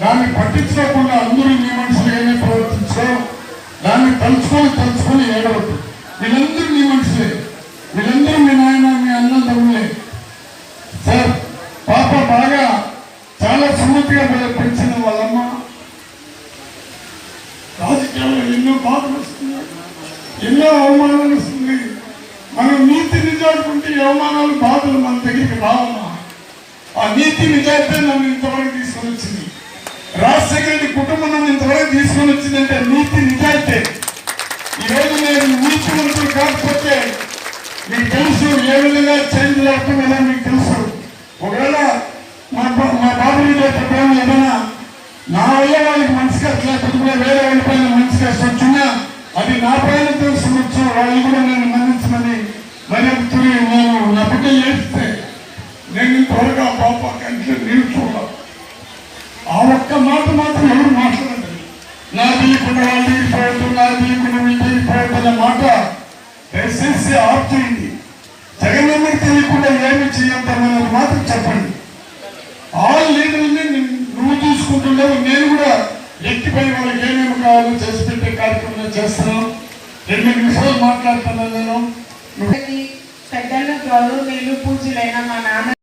దాన్ని పట్టించుకోకుండా అందరూ మీ మనుషులుగానే ప్రవర్తించో దాన్ని తలుచుకొని తలుచుకొని ఏడవద్దు. వీళ్ళందరూ మీ మనుషులే. వీళ్ళందరూ మీ నాయన మీ అన్న తమ్ములే సార్ పాప బాగా చాలా సుమతిగా పెంచిన వాళ్ళమ్మ. రాజకీయాల్లో ఎన్నో బాధలు వస్తున్నాయి ఎన్నో అవమానాలు వస్తుంది మనం నీతి నిజాడుకుంటే అవమానాలు బాధలు మన దగ్గరికి రావమ్మా. ఆ నీతి నిజాయితే నన్ను ఇంతవరకు కుటుంబం నన్ను ఇంతవరకు తీసుకుని వచ్చిందంటే నీతి నిజాయితీ. ఈరోజు నేను నీతి మంత్రులు కాకపోతే మీకు తెలుసు ఏ విధంగా చేంజ్ లేకపోయినా మీకు తెలుసు. ఒకవేళ మా మా బాబు చెప్పడం ఏదైనా నా వల్ల వాళ్ళకి మనసు కష్టం లేకపోతే వేరే వాళ్ళ పైన మనసు కష్టం వచ్చినా అది నా పైన తెలుసుకోవచ్చు వాళ్ళు కూడా నేను మన్నించమని మరి నేను నా బిడ్డ ఏడిస్తే నేను త్వరగా పాప కంటే నీళ్ళు చూడాలి అన్న మాట దయచేసి ఆఫ్ చేయండి జగన్ జగన్మోహన్ తెలియకుండా ఏమి చేయొద్దన్నది మాత్రం చెప్పండి. ఆల్ లీడర్ని నువ్వు చూసుకుంటున్నావు నేను కూడా ఎక్కిపోయి వాళ్ళకి ఏమేమి కావాలో చేసి పెట్టే కార్యక్రమం చేస్తున్నాను రెండు నిమిషాలు మాట్లాడుతున్నాను నేను. పెద్దలు గౌరవ పూజలైన మా నాన్న